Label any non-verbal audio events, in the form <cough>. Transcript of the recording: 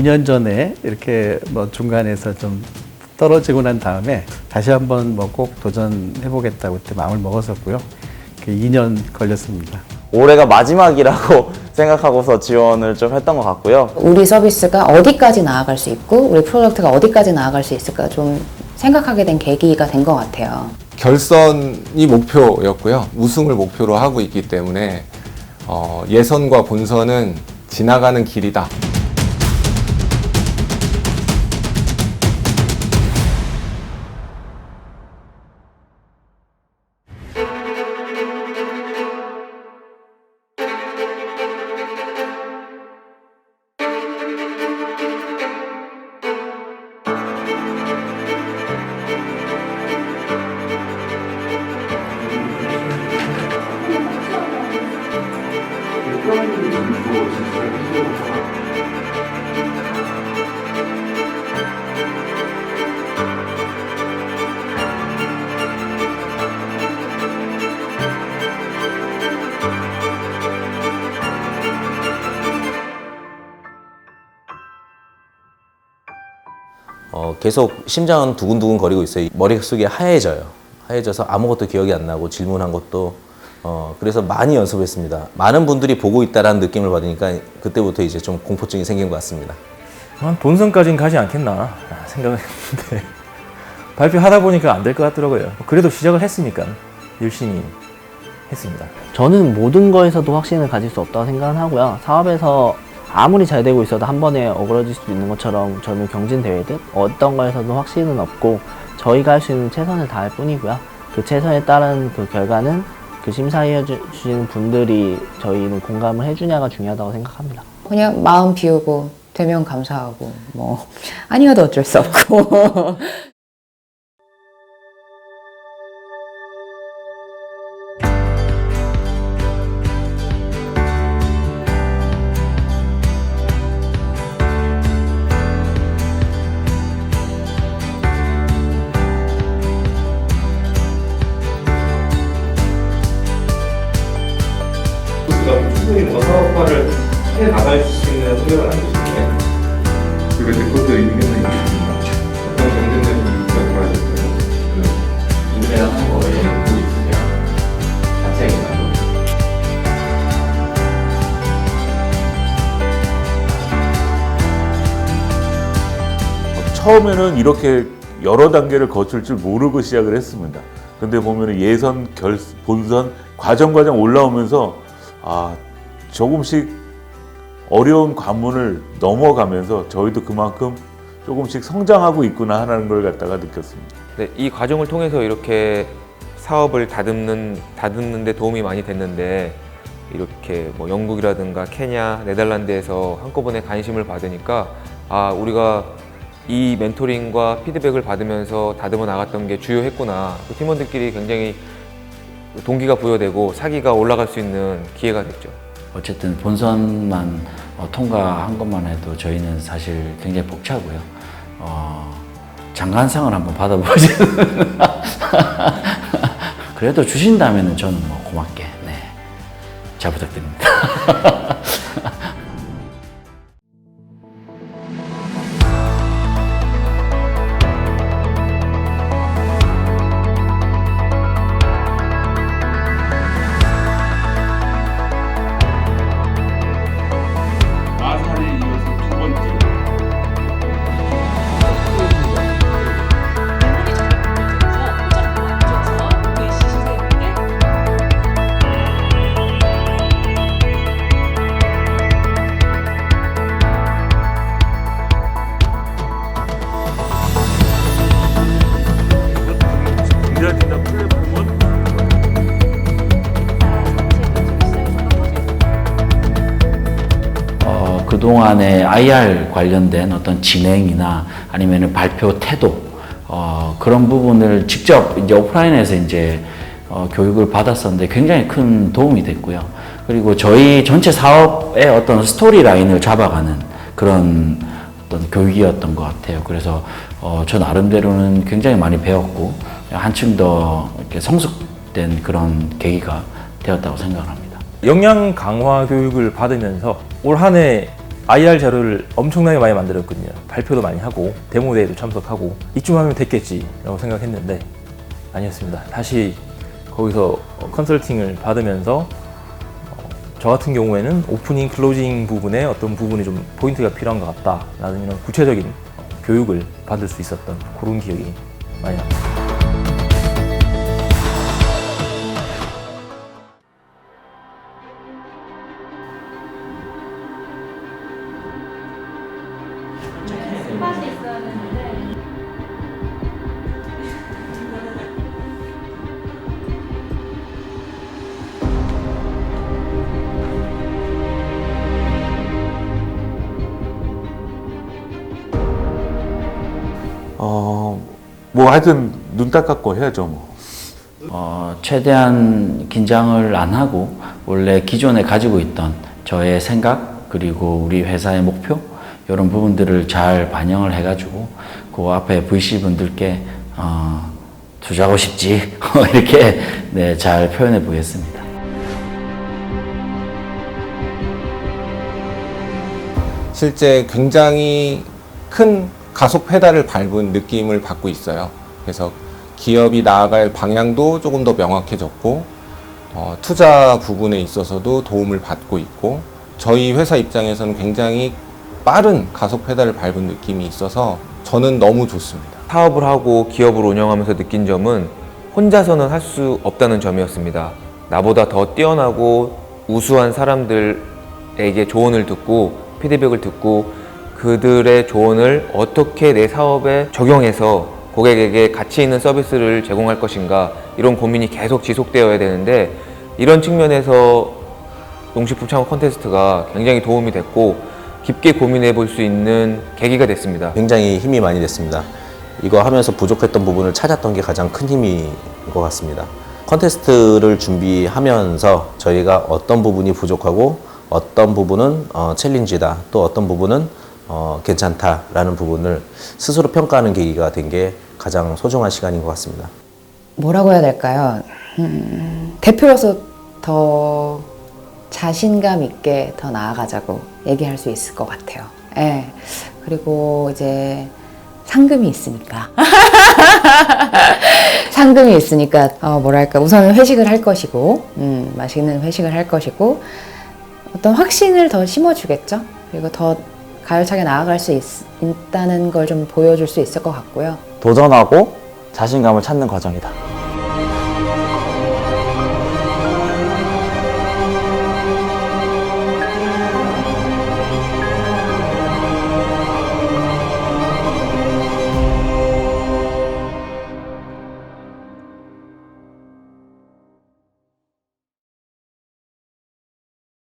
2년 전에 이렇게 뭐 중간에서 좀 떨어지고 난 다음에 다시 한번 뭐 꼭 도전해보겠다고 그때 마음을 먹었었고요. 그 2년 걸렸습니다. 올해가 마지막이라고 <laughs> 생각하고서 지원을 좀 했던 것 같고요. 우리 서비스가 어디까지 나아갈 수 있고 우리 프로덕트가 어디까지 나아갈 수 있을까 좀 생각하게 된 계기가 된 것 같아요. 결선이 목표였고요. 우승을 목표로 하고 있기 때문에 어, 예선과 본선은 지나가는 길이다. 계속 심장은 두근두근 거리고 있어요. 머릿속이 하얘져요. 하얘져서 아무것도 기억이 안 나고 질문한 것도 어, 그래서 많이 연습했습니다. 많은 분들이 보고 있다라는 느낌을 받으니까 그때부터 이제 좀 공포증이 생긴 것 같습니다. 한 본선까지는 가지 않겠나 생각을 했는데 <laughs> 발표하다 보니까 안 될 것 같더라고요. 그래도 시작을 했으니까 열심히 했습니다. 저는 모든 거에서도 확신을 가질 수 없다고 생각을 하고요. 사업에서 아무리 잘 되고 있어도 한 번에 어그러질 수 있는 것처럼 저는 경진 대회든 어떤 거에서도 확신은 없고 저희가 할 수 있는 최선을 다할 뿐이고요. 그 최선에 따른 그 결과는 그 심사해 주시는 분들이 저희는 공감을 해주냐가 중요하다고 생각합니다. 그냥 마음 비우고 되면 감사하고 뭐 아니어도 어쩔 수 없고 <laughs> 충분히 사업화를 해 나갈 수 있는 환경을 만드시는데 그리고 제 것도 의견이 있습니다. 어떤 경쟁력 이유가 들어가셨어요? 인내하는 거에 보고 있으면 자체적인 처음에는 이렇게 여러 단계를 거칠 줄 모르고 시작을 했습니다. 근데 보면 예선, 결, 본선, 과정 과정 올라오면서 아 조금씩 어려운 관문을 넘어가면서 저희도 그만큼 조금씩 성장하고 있구나 하는 걸 갖다가 느꼈습니다. 네, 이 과정을 통해서 이렇게 사업을 다듬는 다듬는 데 도움이 많이 됐는데 이렇게 뭐 영국이라든가 케냐, 네덜란드에서 한꺼번에 관심을 받으니까 아 우리가 이 멘토링과 피드백을 받으면서 다듬어 나갔던 게 주요했구나. 또 팀원들끼리 굉장히 동기가 부여되고 사기가 올라갈 수 있는 기회가 됐죠. 어쨌든 본선만 어, 통과한 것만 해도 저희는 사실 굉장히 벅차고요. 어, 장관상을 한번 받아보지. <laughs> 그래도 주신다면 저는 뭐 고맙게 네. 잘 부탁드립니다. <laughs> 그동안의 IR 관련된 어떤 진행이나 아니면 발표 태도, 어, 그런 부분을 직접 이제 오프라인에서 이제 어, 교육을 받았었는데 굉장히 큰 도움이 됐고요. 그리고 저희 전체 사업의 어떤 스토리 라인을 잡아가는 그런 어떤 교육이었던 것 같아요. 그래서 어, 저 나름대로는 굉장히 많이 배웠고 한층 더 이렇게 성숙된 그런 계기가 되었다고 생각합니다. 역량 강화 교육을 받으면서 올 한해 IR 자료를 엄청나게 많이 만들었거든요. 발표도 많이 하고 데모 대회도 참석하고 이쯤 하면 됐겠지라고 생각했는데 아니었습니다. 다시 거기서 컨설팅을 받으면서 어, 저 같은 경우에는 오프닝 클로징 부분에 어떤 부분이 좀 포인트가 필요한 것 같다라는 이런 구체적인 어, 교육을 받을 수 있었던 그런 기억이 많이 납니다. 뭐 하여튼 눈 닦았고 해야죠 뭐. 어, 최대한 긴장을 안 하고 원래 기존에 가지고 있던 저의 생각 그리고 우리 회사의 목표 이런 부분들을 잘 반영을 해가지고 그 앞에 VC 분들께 어, 투자하고 싶지 <laughs> 이렇게 네, 잘 표현해 보겠습니다. 실제 굉장히 큰 가속 페달을 밟은 느낌을 받고 있어요. 그래서 기업이 나아갈 방향도 조금 더 명확해졌고, 어, 투자 부분에 있어서도 도움을 받고 있고, 저희 회사 입장에서는 굉장히 빠른 가속 페달을 밟은 느낌이 있어서 저는 너무 좋습니다. 사업을 하고 기업을 운영하면서 느낀 점은 혼자서는 할 수 없다는 점이었습니다. 나보다 더 뛰어나고 우수한 사람들에게 조언을 듣고 피드백을 듣고 그들의 조언을 어떻게 내 사업에 적용해서 고객에게 가치 있는 서비스를 제공할 것인가 이런 고민이 계속 지속되어야 되는데 이런 측면에서 농식품 창업 콘테스트가 굉장히 도움이 됐고 깊게 고민해 볼 수 있는 계기가 됐습니다. 굉장히 힘이 많이 됐습니다. 이거 하면서 부족했던 부분을 찾았던 게 가장 큰 힘인 것 같습니다. 컨테스트를 준비하면서 저희가 어떤 부분이 부족하고 어떤 부분은 어, 챌린지다 또 어떤 부분은 어, 괜찮다라는 부분을 스스로 평가하는 계기가 된 게 가장 소중한 시간인 것 같습니다. 뭐라고 해야 될까요? 음, 대표로서 더 자신감 있게 더 나아가자고 얘기할 수 있을 것 같아요. 예. 그리고 이제 상금이 있으니까. <laughs> 상금이 있으니까, 어, 뭐랄까, 우선은 회식을 할 것이고, 음, 맛있는 회식을 할 것이고, 어떤 확신을 더 심어주겠죠? 그리고 더 가열차게 나아갈 수 있, 있다는 걸 좀 보여줄 수 있을 것 같고요. 도전하고 자신감을 찾는 과정이다.